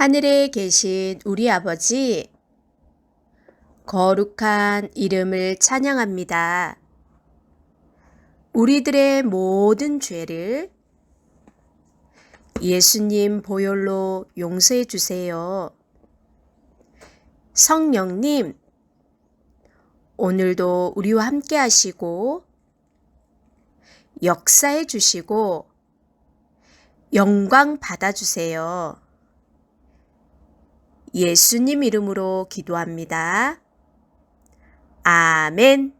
하늘에 계신 우리 아버지, 거룩한 이름을 찬양합니다. 우리들의 모든 죄를 예수님 보혈로 용서해 주세요. 성령님, 오늘도 우리와 함께 하시고, 역사해 주시고, 영광 받아주세요. 예수님 이름으로 기도합니다. 아멘.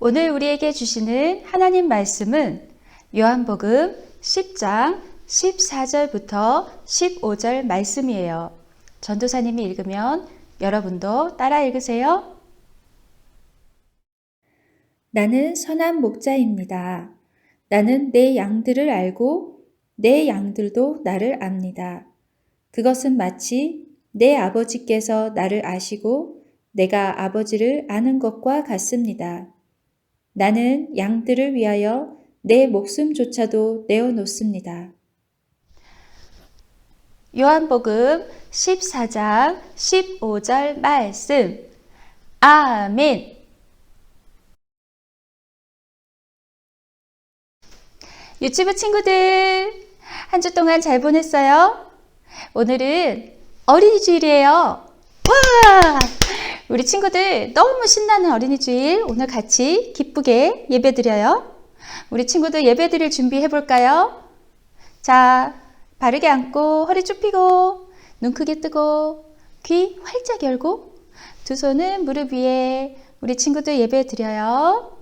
오늘 우리에게 주시는 하나님 말씀은 요한복음 10장 14절부터 15절 말씀이에요. 전도사님이 읽으면 여러분도 따라 읽으세요. 나는 선한 목자입니다. 나는 내 양들을 알고 내 양들도 나를 압니다. 그것은 마치 내 아버지께서 나를 아시고 내가 아버지를 아는 것과 같습니다. 나는 양들을 위하여 내 목숨조차도 내어놓습니다. 요한복음 14장 15절 말씀. 아멘. 유치부 친구들, 한 주 동안 잘 보냈어요? 오늘은 어린이 주일이에요. 와! 우리 친구들 너무 신나는 어린이 주일 오늘 같이 기쁘게 예배 드려요. 우리 친구들 예배 드릴 준비해 볼까요? 자, 바르게 앉고 허리 쭉 펴고 눈 크게 뜨고 귀 활짝 열고 두 손은 무릎 위에 우리 친구들 예배 드려요.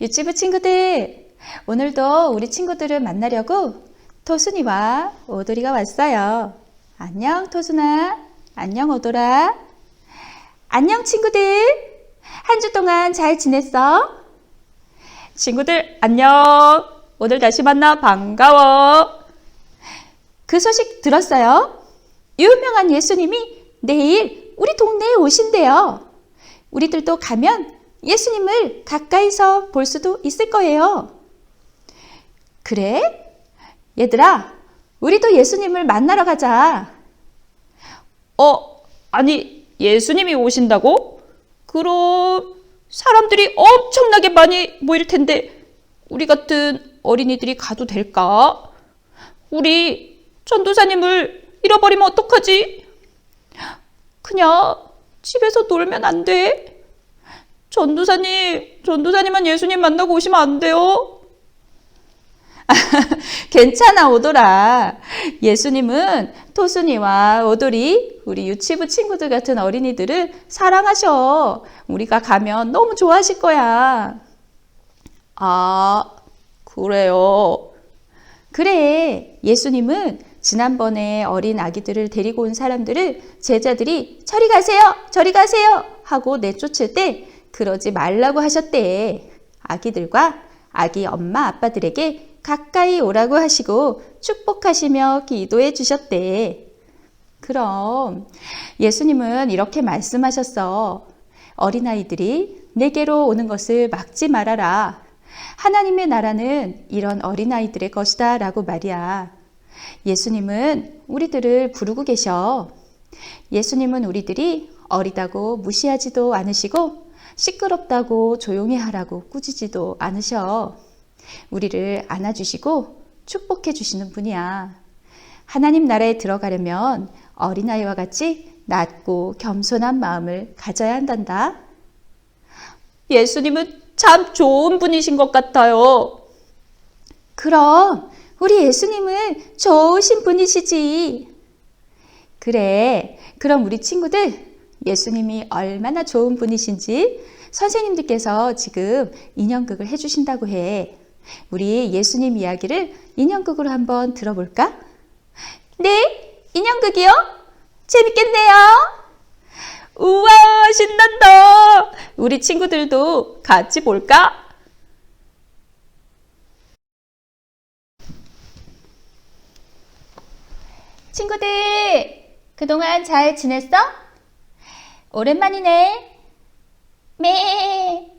유치부 친구들 오늘도 우리 친구들을 만나려고 토순이와 오돌이가 왔어요. 안녕 토순아. 안녕 오돌아. 안녕 친구들. 한 주 동안 잘 지냈어? 친구들 안녕. 오늘 다시 만나 반가워. 그 소식 들었어요? 유명한 예수님이 내일 우리 동네에 오신대요. 우리들도 가면 예수님을 가까이서 볼 수도 있을 거예요. 그래? 얘들아, 우리도 예수님을 만나러 가자. 어, 아니, 예수님이 오신다고? 그럼 사람들이 엄청나게 많이 모일 텐데, 우리 같은 어린이들이 가도 될까? 우리 전도사님을 잃어버리면 어떡하지? 그냥 집에서 놀면 안 돼. 전도사님, 전도사님만 예수님 만나고 오시면 안 돼요. 괜찮아, 오돌아. 예수님은 토순이와 오돌이, 우리 유치부 친구들 같은 어린이들을 사랑하셔. 우리가 가면 너무 좋아하실 거야. 아, 그래요. 그래. 예수님은 지난번에 어린 아기들을 데리고 온 사람들을 제자들이 저리 가세요! 저리 가세요! 하고 내쫓을 때 그러지 말라고 하셨대. 아기들과 아기 엄마 아빠들에게 가까이 오라고 하시고 축복하시며 기도해 주셨대. 그럼 예수님은 이렇게 말씀하셨어. 어린아이들이 내게로 오는 것을 막지 말아라. 하나님의 나라는 이런 어린아이들의 것이다 라고 말이야. 예수님은 우리들을 부르고 계셔. 예수님은 우리들이 어리다고 무시하지도 않으시고 시끄럽다고 조용히 하라고 꾸짖지도 않으셔. 우리를 안아주시고 축복해 주시는 분이야. 하나님 나라에 들어가려면 어린아이와 같이 낮고 겸손한 마음을 가져야 한단다. 예수님은 참 좋은 분이신 것 같아요. 그럼 우리 예수님은 좋으신 분이시지. 그래. 그럼 우리 친구들 예수님이 얼마나 좋은 분이신지 선생님들께서 지금 인형극을 해주신다고 해. 우리 예수님 이야기를 인형극으로 한번 들어볼까? 네, 인형극이요? 재밌겠네요. 우와, 신난다. 우리 친구들도 같이 볼까? 친구들, 그동안 잘 지냈어? 오랜만이네. 매,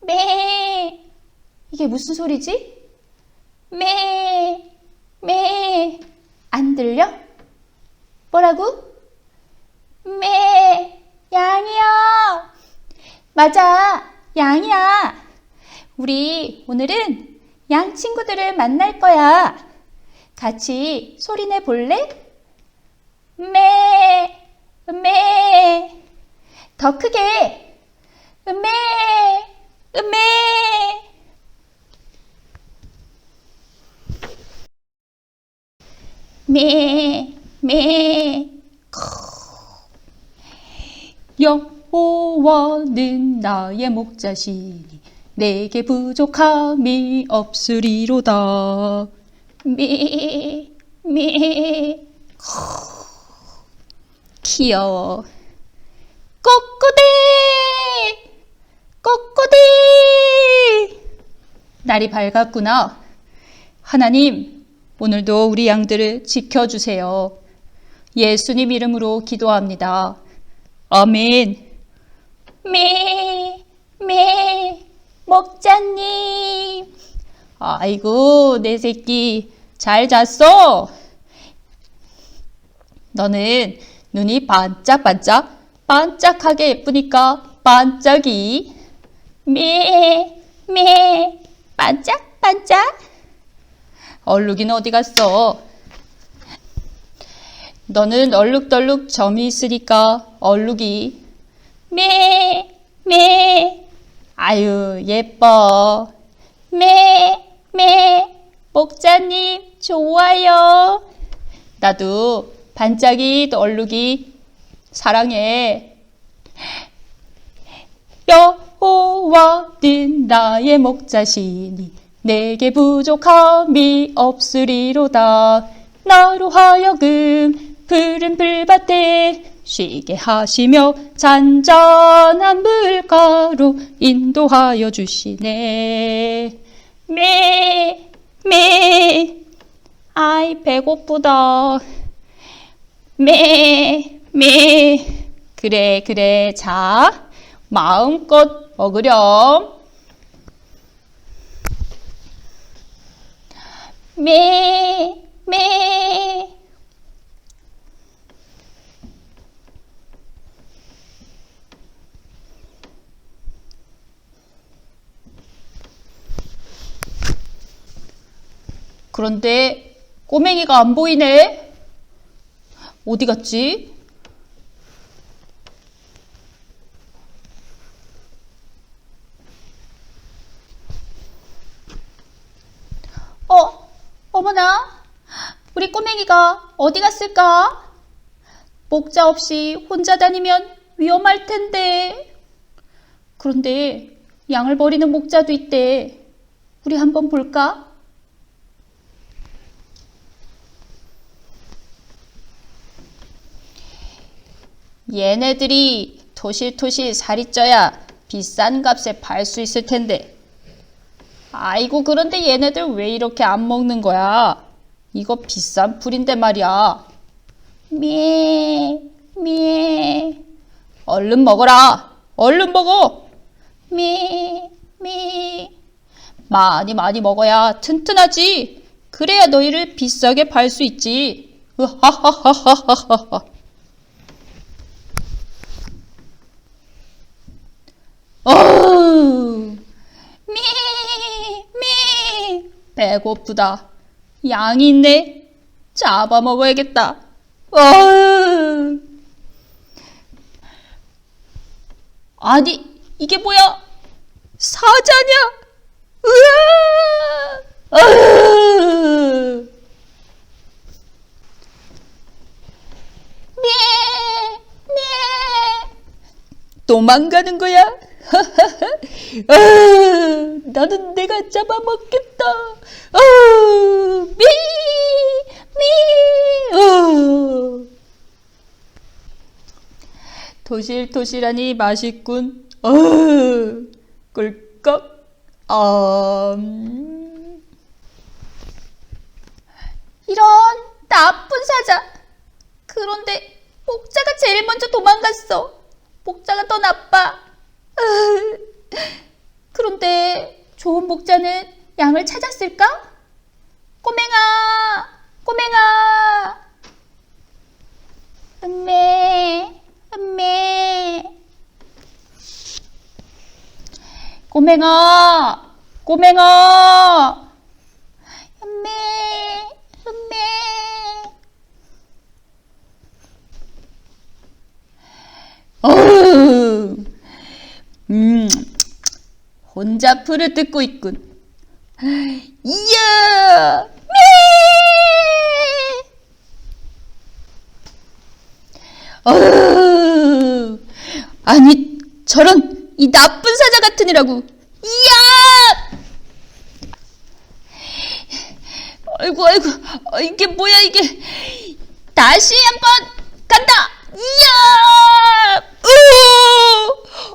매. 이게 무슨 소리지? 매, 매. 안 들려? 뭐라고? 매, 양이야. 맞아, 양이야. 우리 오늘은 양 친구들을 만날 거야. 같이 소리내 볼래? 매, 매. 더 크게. 매, 매. 매, 매. 여호와는 나의 목자시니 내게 부족함이 없으리로다. 매, 매. 귀여워. 꼬꼬대! 꼬꼬대! 날이 밝았구나. 하나님, 오늘도 우리 양들을 지켜주세요. 예수님 이름으로 기도합니다. 아멘. 매, 매, 목자님. 아이고, 내 새끼. 잘 잤어? 너는 눈이 반짝반짝, 반짝하게 예쁘니까 반짝이. 매, 매, 반짝반짝. 얼룩이는 어디 갔어? 너는 얼룩덜룩 점이 있으니까 얼룩이. 매, 매. 아유, 예뻐. 매, 매. 목자님, 좋아요. 나도 반짝이 얼룩이 사랑해. 여호와 는 나의 목자시니 내게 부족함이 없으리로다. 나로 하여금 푸른 풀밭에 쉬게 하시며 잔잔한 물가로 인도하여 주시네. 매, 매, 아이, 배고프다. 매, 매. 그래, 그래. 자, 마음껏 먹으렴. 매, 매. 그런데 꼬맹이가 안 보이네. 어디 갔지? 어, 어머나. 우리 꼬맹이가 어디 갔을까? 목자 없이 혼자 다니면 위험할 텐데. 그런데 양을 버리는 목자도 있대. 우리 한번 볼까? 얘네들이 토실토실 살이 쪄야 비싼 값에 팔 수 있을 텐데. 아이고, 그런데 얘네들 왜 이렇게 안 먹는 거야? 이거 비싼 풀인데 말이야. 미, 미. 얼른 먹어라. 얼른 먹어. 미, 미. 많이 많이 먹어야 튼튼하지. 그래야 너희를 비싸게 팔 수 있지. 으하하하하하하. 어우, 미, 미, 배고프다. 양이 있네. 잡아먹어야겠다. 어우. 아니, 이게 뭐야? 사자냐? 으아! 아! 네, 네. 도망가는 거야? 아, 나는 내가 잡아먹겠다. 아, 미, 미, 어. 도실도실하니 맛있군. 어, 꿀꺽. 음. 이런 나쁜 사자. 그런데 목자가 제일 먼저 도망갔어. 목자가 더 나빠. 그런데 좋은 목자는 양을 찾았을까? 꼬맹아, 꼬맹아. 음메, 음메. 꼬맹아, 꼬맹아. 음메, 음메. 어휴, 음, 혼자 풀을 뜯고 있군. 이야, 매! 어휴, 아니, 저런, 이 나쁜 사자 같으니라고. 이야! 아이고, 아이고, 어, 이게 뭐야, 이게. 다시 한번 간다! 이야! 으!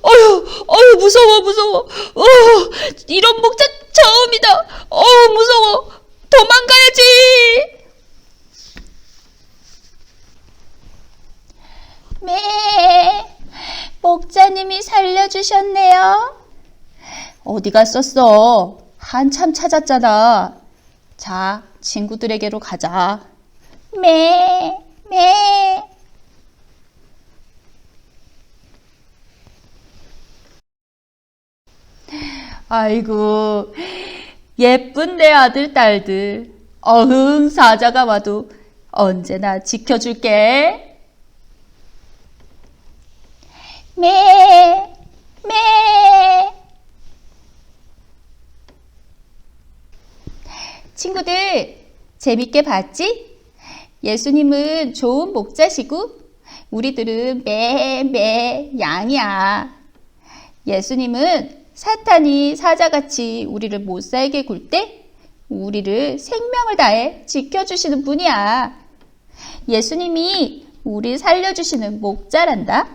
어휴, 어휴, 무서워, 무서워. 어, 이런 목자 처음이다. 어, 무서워. 도망가야지. 네, 목자님이 살려주셨네요. 어디 갔었어? 한참 찾았잖아. 자, 친구들에게로 가자. 매, 매. 아이고, 예쁜 내 아들, 딸들. 어흥, 사자가 와도 언제나 지켜줄게. 매, 매. 친구들, 재밌게 봤지? 예수님은 좋은 목자시고, 우리들은 매, 매, 양이야. 예수님은 사탄이 사자같이 우리를 못 살게 굴 때, 우리를 생명을 다해 지켜주시는 분이야. 예수님이 우리 살려주시는 목자란다.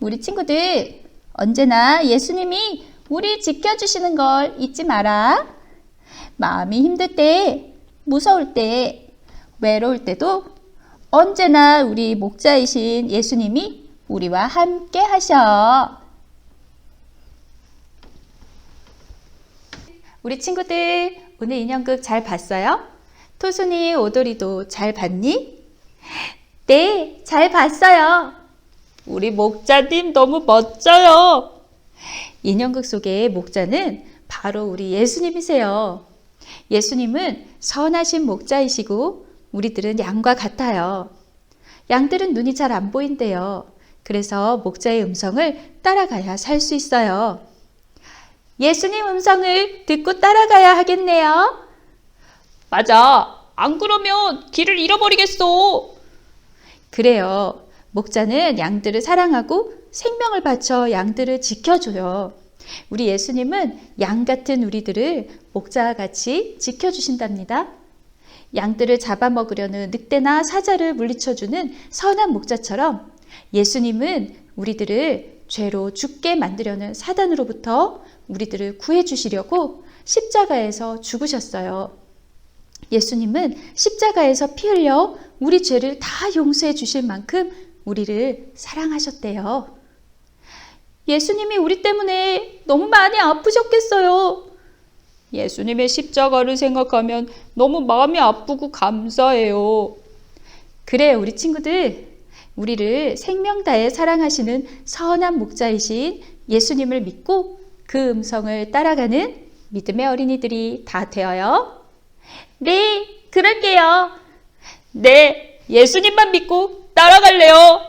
우리 친구들, 언제나 예수님이 우리 지켜주시는 걸 잊지 마라. 마음이 힘들 때, 무서울 때, 외로울 때도 언제나 우리 목자이신 예수님이 우리와 함께 하셔. 우리 친구들, 오늘 인형극 잘 봤어요? 토순이 오돌이도 잘 봤니? 네, 잘 봤어요. 우리 목자님 너무 멋져요. 인형극 속의 목자는 바로 우리 예수님이세요. 예수님은 선하신 목자이시고 우리들은 양과 같아요. 양들은 눈이 잘 안 보인대요. 그래서 목자의 음성을 따라가야 살 수 있어요. 예수님 음성을 듣고 따라가야 하겠네요. 맞아. 안 그러면 길을 잃어버리겠어. 그래요. 목자는 양들을 사랑하고 생명을 바쳐 양들을 지켜줘요. 우리 예수님은 양 같은 우리들을 목자와 같이 지켜주신답니다. 양들을 잡아먹으려는 늑대나 사자를 물리쳐주는 선한 목자처럼 예수님은 우리들을 죄로 죽게 만들려는 사단으로부터 우리들을 구해주시려고 십자가에서 죽으셨어요. 예수님은 십자가에서 피 흘려 우리 죄를 다 용서해 주실 만큼 우리를 사랑하셨대요. 예수님이 우리 때문에 너무 많이 아프셨겠어요. 예수님의 십자가를 생각하면 너무 마음이 아프고 감사해요. 그래, 우리 친구들. 우리를 생명 다해 사랑하시는 선한 목자이신 예수님을 믿고 그 음성을 따라가는 믿음의 어린이들이 다 되어요. 네, 그럴게요. 네, 예수님만 믿고 따라갈래요.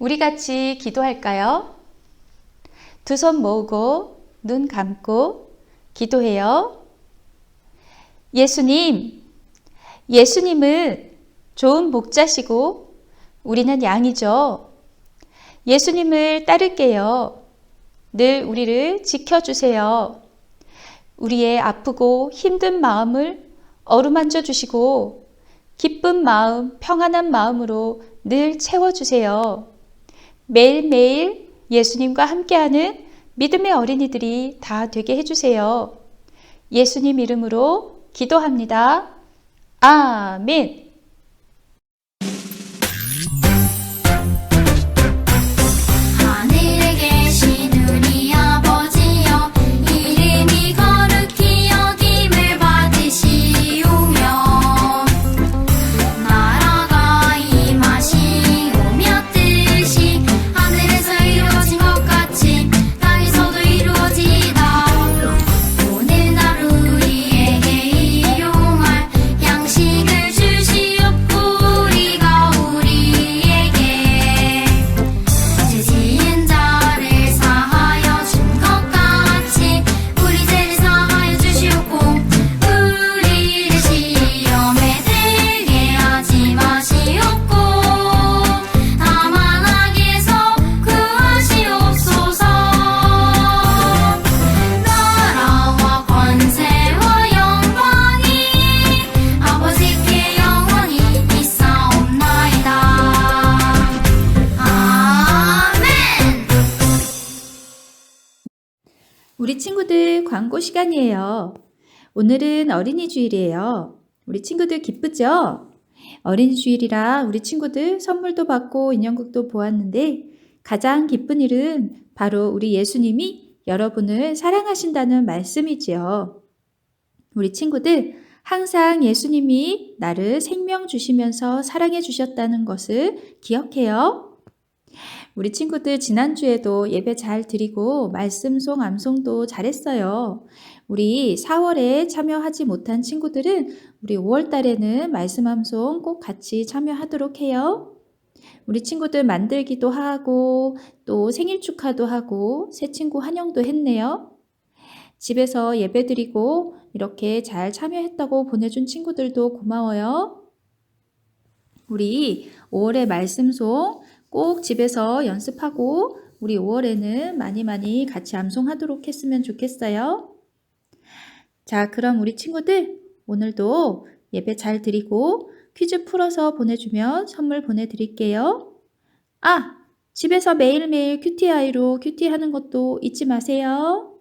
우리 같이 기도할까요? 두 손 모으고 눈 감고 기도해요. 예수님, 예수님은 좋은 목자시고 우리는 양이죠. 예수님을 따를게요. 늘 우리를 지켜주세요. 우리의 아프고 힘든 마음을 어루만져 주시고 기쁜 마음, 평안한 마음으로 늘 채워주세요. 매일매일 예수님과 함께하는 믿음의 어린이들이 다 되게 해주세요. 예수님 이름으로 기도합니다. 아멘. 시간이에요. 오늘은 어린이 주일이에요. 우리 친구들 기쁘죠? 어린이 주일이라 우리 친구들 선물도 받고 인형극도 보았는데 가장 기쁜 일은 바로 우리 예수님이 여러분을 사랑하신다는 말씀이지요. 우리 친구들 항상 예수님이 나를 생명 주시면서 사랑해 주셨다는 것을 기억해요. 우리 친구들 지난주에도 예배 잘 드리고 말씀송 암송도 잘했어요. 우리 4월에 참여하지 못한 친구들은 우리 5월 달에는 말씀 암송 꼭 같이 참여하도록 해요. 우리 친구들 만들기도 하고 또 생일 축하도 하고 새 친구 환영도 했네요. 집에서 예배 드리고 이렇게 잘 참여했다고 보내준 친구들도 고마워요. 우리 5월의 말씀송 꼭 집에서 연습하고 우리 5월에는 많이 많이 같이 암송하도록 했으면 좋겠어요. 자, 그럼 우리 친구들 오늘도 예배 잘 드리고 퀴즈 풀어서 보내주면 선물 보내드릴게요. 아, 집에서 매일매일 큐티아이로 큐티하는 것도 잊지 마세요.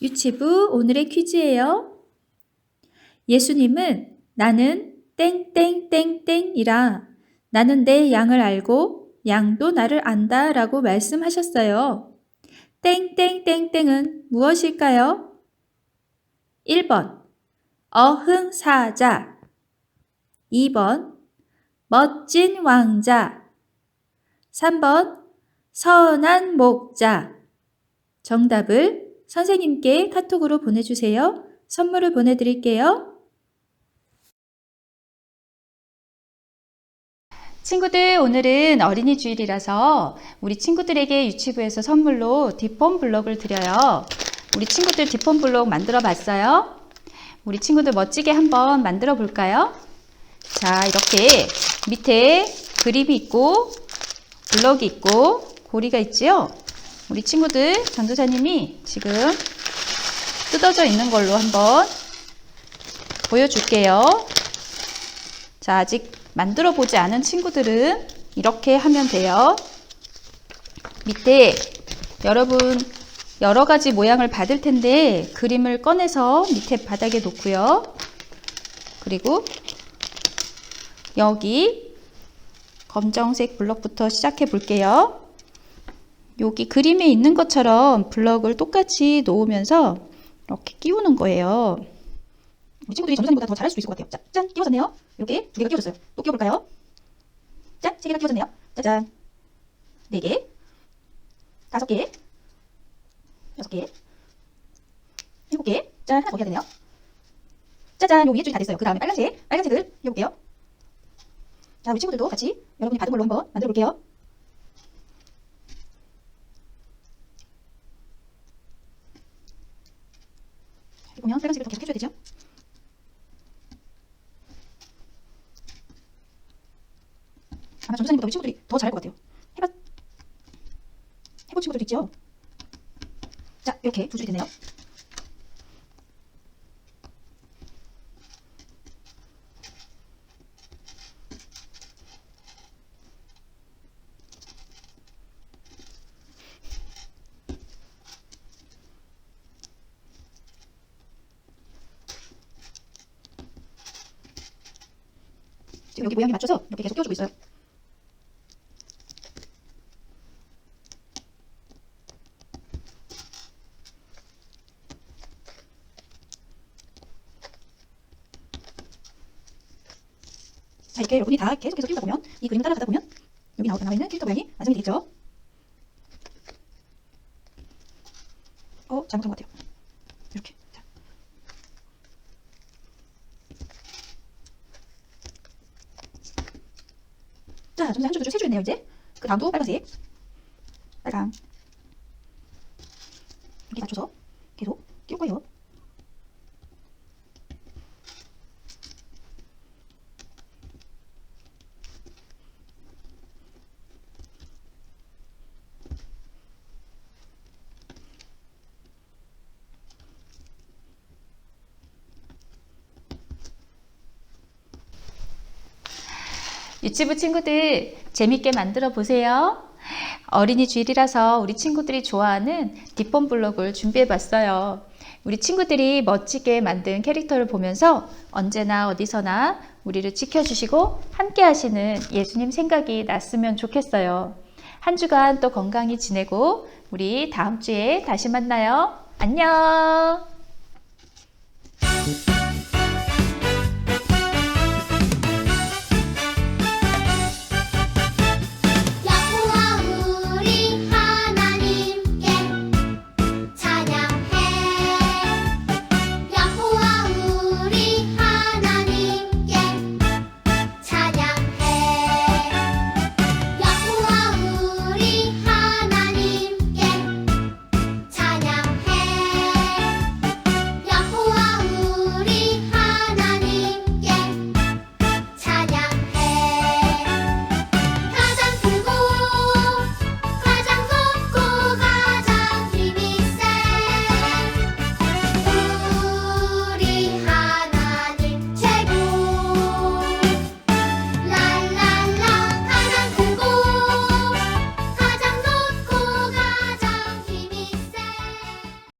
유치부 오늘의 퀴즈예요. 예수님은 나는 땡땡땡땡이라 나는 내 양을 알고 양도 나를 안다 라고 말씀하셨어요. 땡땡땡땡은 무엇일까요? 1번 어흥사자 2번 멋진 왕자 3번 선한 목자 정답을 선생님께 카톡으로 보내주세요. 선물을 보내드릴게요. 친구들, 오늘은 어린이 주일이라서 우리 친구들에게 유치부에서 선물로 뒷폰 블록을 드려요. 우리 친구들 뒷폰 블록 만들어 봤어요? 우리 친구들 멋지게 한번 만들어 볼까요? 자, 이렇게 밑에 그림이 있고, 블럭이 있고, 고리가 있지요? 우리 친구들 전도사님이 지금 뜯어져 있는 걸로 한번 보여줄게요. 자, 아직 만들어 보지 않은 친구들은 이렇게 하면 돼요. 밑에 여러분 여러 가지 모양을 받을 텐데 그림을 꺼내서 밑에 바닥에 놓고요. 그리고 여기 검정색 블럭부터 시작해 볼게요. 여기 그림에 있는 것처럼 블럭을 똑같이 놓으면서 이렇게 끼우는 거예요. 우리 친구들이 전도사님보다 더 잘할 수 있을 것 같아요. 자, 짠! 끼워졌네요. 이렇게 두 개가 끼워졌어요. 또 끼워볼까요? 짠! 세 개가 끼워졌네요. 짜잔. 네 개. 다섯 개. 여섯 개. 일곱 개. 짠! 하나 더 해야 되네요. 짜잔! 요 위에 줄이 다 됐어요. 그 다음에 빨간색, 빨간색을 해볼게요. 자, 우리 친구들도 같이 여러분이 받은 걸로 한번 만들어 볼게요. 보면 빨간색을 더 계속 해줘야 되죠. 아마 전도사님보다 우리 친구들이 더 잘할 것 같아요. 해봐, 해본 친구들도 있죠? 자, 이렇게 두 줄이. 지금 여기 모양에 맞춰서 이렇게 계속 끼워주고 있어요. 자, 이렇게 여러분이 다 계속해서 끼우다 보면 이 그림을 따라가다 보면 여기 나와, 나와 있는 캐릭터 모양이 완성이 되겠죠? 어, 잘못한 것 같아요. 이렇게. 자. 자, 전체 한 줄, 두 줄, 세 줄이네요, 이제. 그 다음도 빨간색. 빨강. 이렇게 맞춰서 계속 끼울 거예요. 유치부 친구들 재밌게 만들어 보세요. 어린이 주일이라서 우리 친구들이 좋아하는 뒷번 블록을 준비해 봤어요. 우리 친구들이 멋지게 만든 캐릭터를 보면서 언제나 어디서나 우리를 지켜주시고 함께 하시는 예수님 생각이 났으면 좋겠어요. 한 주간 또 건강히 지내고 우리 다음 주에 다시 만나요. 안녕!